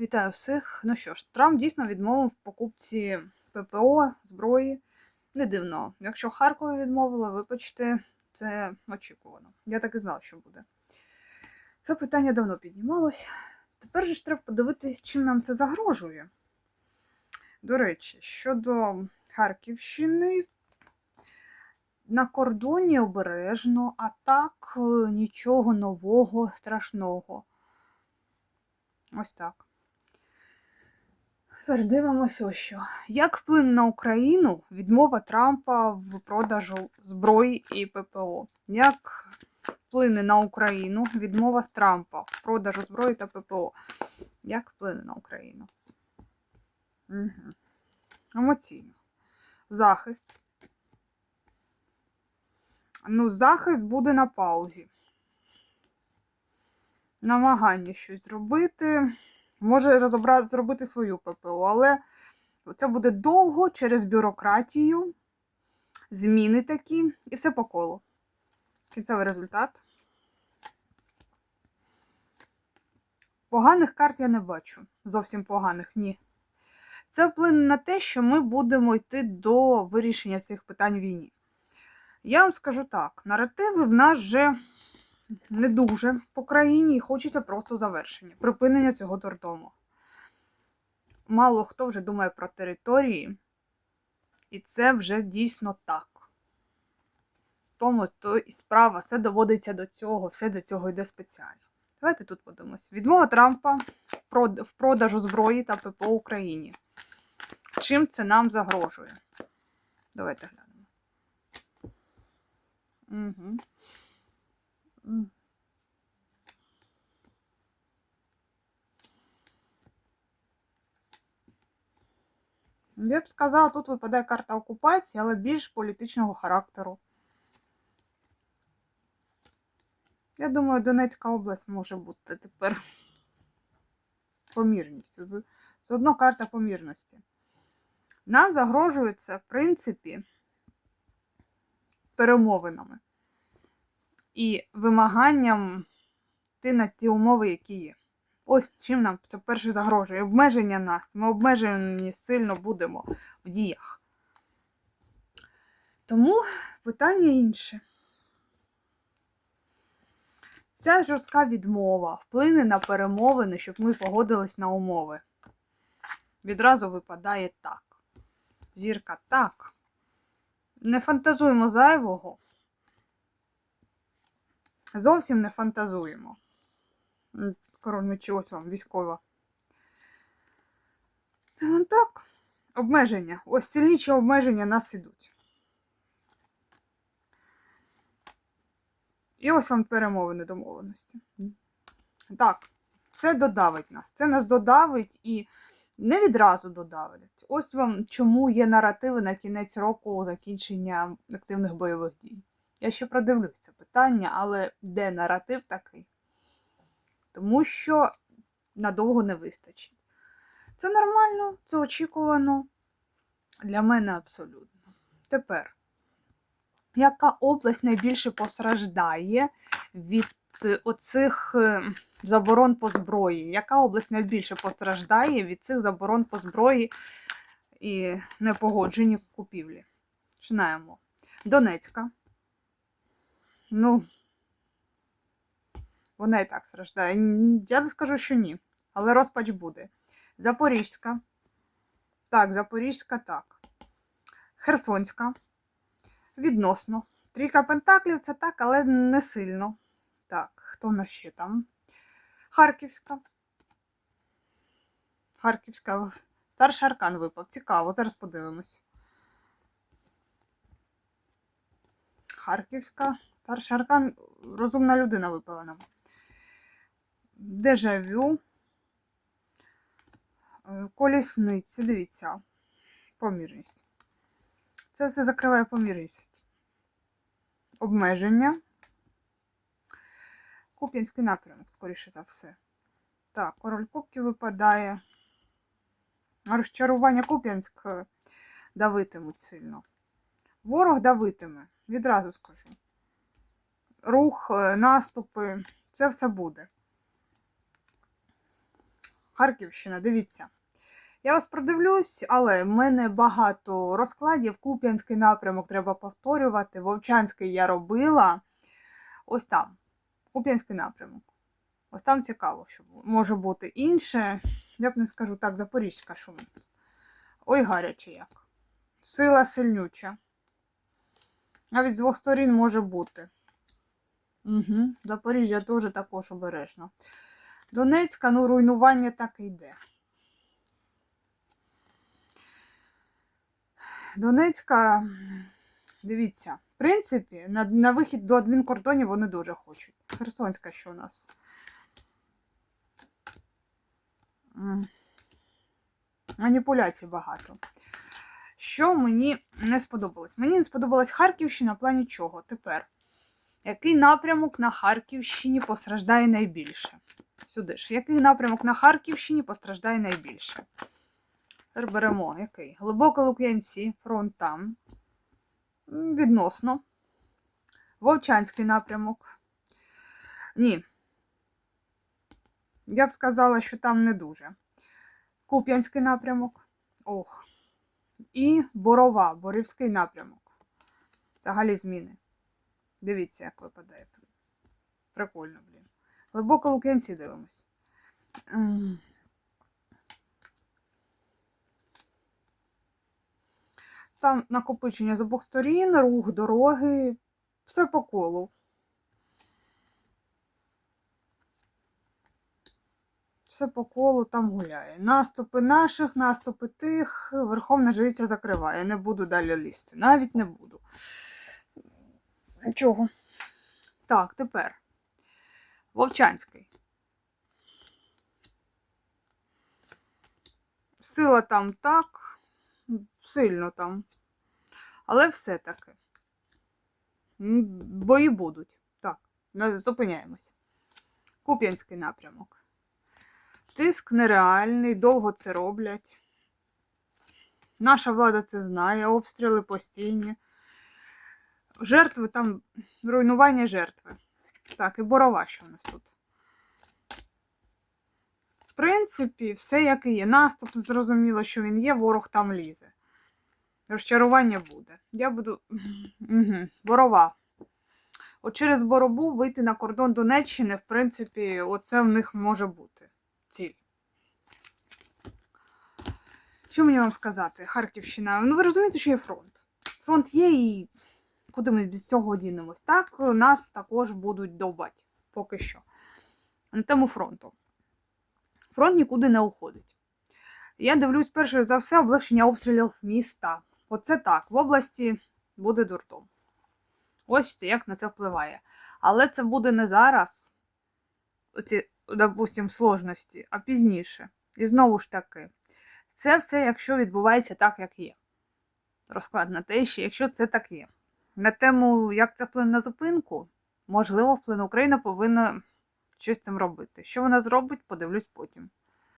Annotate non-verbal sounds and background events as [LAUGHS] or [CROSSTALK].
Вітаю всіх. Ну що ж, Трамп дійсно відмовив в покупці ППО, зброї. Не дивно. Якщо Харкові відмовили, вибачте, це очікувано. Я так і знала, що буде. Це питання давно піднімалось. Тепер же ж треба подивитись, чим нам це загрожує. До речі, щодо Харківщини, на кордоні обережно, а так е, нічого нового, страшного. Ось так. Тепер дивимося ось що. Як вплине на Україну відмова Трампа в продажу зброї і ППО? Як вплине на Україну відмова Трампа в продажу зброї та ППО? Як вплине на Україну? Угу. Емоційно. Захист. Ну, захист буде на паузі. Намагання щось зробити. Може розобрати, зробити свою ППО, але це буде довго через бюрократію, зміни такі, і все по колу. Кінцевий результат. Поганих карт я не бачу. Зовсім поганих, ні. Це вплине на те, що ми будемо йти до вирішення цих питань війні. Я вам скажу так: наративи в нас вже не дуже по країні і хочеться просто завершення, припинення цього дурдому. Мало хто вже думає про території, і це вже дійсно так. Тому то і справа, все доводиться до цього, все до цього йде спеціально. Давайте тут подивимось. Відмова Трампа в продажу зброї та ППО Україні. Чим це нам загрожує? Давайте глянемо. Угу. Я б сказала, тут випадає карта окупації, але більш політичного характеру. Я думаю, Донецька область може бути тепер помірність. Це одно карта помірності. Нам загрожує це, в принципі, перемовинами і вимаганням йти на ті умови, які є. Ось чим нам це перше загрожує. Обмеження нас. Ми обмежені сильно будемо в діях. Тому питання інше. Ця жорстка відмова вплине на перемовини, щоб ми погодились на умови. Відразу випадає так. Зірка так. Не фантазуємо зайвого. Зовсім не фантазуємо. Король мечі, ось вам, військова. Ну так, обмеження. Ось сильніші обмеження нас ідуть. І ось вам перемовини домовленості. Так, це додавить нас. Це нас додавить і не відразу додавить. Ось вам чому є наративи на кінець року закінчення активних бойових дій. Я ще продивлюсь це питання, але де наратив такий? Тому що надовго не вистачить. Це нормально, це очікувано. Для мене абсолютно. Тепер, яка область найбільше постраждає від оцих е, заборон по зброї? Яка область найбільше постраждає від цих заборон по зброї і непогоджені купівлі? Починаємо. Донецька. Ну, вона і так страждає. Я не скажу, що ні. Але розпач буде. Запорізька. Так, Запорізька, так. Херсонська. Відносно. Трійка Пентаклів це так, але не сильно. Так, хто нас ще там? Харківська. Харківська. Старший аркан випав. Цікаво, зараз подивимось. Харківська. Старший аркан розумна людина випала нам. Дежавю. Колісниці, дивіться, помірність. Це все закриває помірність. Обмеження. Куп'янський напрямок, скоріше за все. Так, король кубків випадає. Розчарування Куп'янськ давитимуть сильно. Ворог давитиме, відразу скажу. Рух, наступи, це все буде. Харківщина, дивіться. Я вас продивлюсь, але в мене багато розкладів. Куп'янський напрямок треба повторювати. Вовчанський я робила. Ось там. Куп'янський напрямок. Ось там цікаво, що може бути інше. Я б не скажу так, Запорізька тут. Ой, гаряче як. Сила сильнюча. Навіть з двох сторін може бути. Угу. Запоріжжя теж також обережно. Донецька, ну, руйнування так і йде. Донецька, дивіться, в принципі, на, на вихід до адмінкордонів вони дуже хочуть. Херсонська, що у нас? Маніпуляцій багато. Що мені не сподобалось? Мені не сподобалась Харківщина в плані чого? Тепер. Який напрямок на Харківщині постраждає найбільше? Сюди ж. Який напрямок на Харківщині постраждає найбільше? Тепер беремо який? Глибоко Лук'янці, фронт там. Відносно. Вовчанський напрямок. Ні. Я б сказала, що там не дуже. Куп'янський напрямок. Ох. І Борова, Борівський напрямок. Взагалі зміни. Дивіться, як випадає. Прикольно, блін. Глибоко Лук'янці дивимось. Там накопичення з обох сторін, рух дороги, все по колу. Все по колу там гуляє. Наступи наших, наступи тих, Верховна Жриця закриває. Не буду далі лізти. Навіть не буду. Нічого. Так, тепер. Вовчанський. Сила там так, сильно там. Але все-таки. Бої будуть. Так, зупиняємось. Куп'янський напрямок. Тиск нереальний, довго це роблять. Наша влада це знає, обстріли постійні. Жертви там, руйнування жертви. Так, і борова, що у нас тут. В принципі, все як і є. Наступ, зрозуміло, що він є, ворог там лізе. Розчарування буде. Я буду. [LAUGHS] Угу. Борова. От через боробу вийти на кордон Донеччини, в принципі, оце в них може бути ціль. Що мені вам сказати? Харківщина. Ну, ви розумієте, що є фронт. Фронт є і куди ми без цього дінемось? Так, нас також будуть довбати. Поки що. На тему фронту. Фронт нікуди не уходить. Я дивлюсь, перше за все, облегшення обстрілів міста. Оце так. В області буде дурдом. Ось це як на це впливає. Але це буде не зараз, оці, допустим, сложності, а пізніше. І знову ж таки, це все, якщо відбувається так, як є. Розклад на те, що якщо це так є. На тему, як це вплине на зупинку, можливо, вплине Україна повинна щось цим робити. Що вона зробить, подивлюсь потім.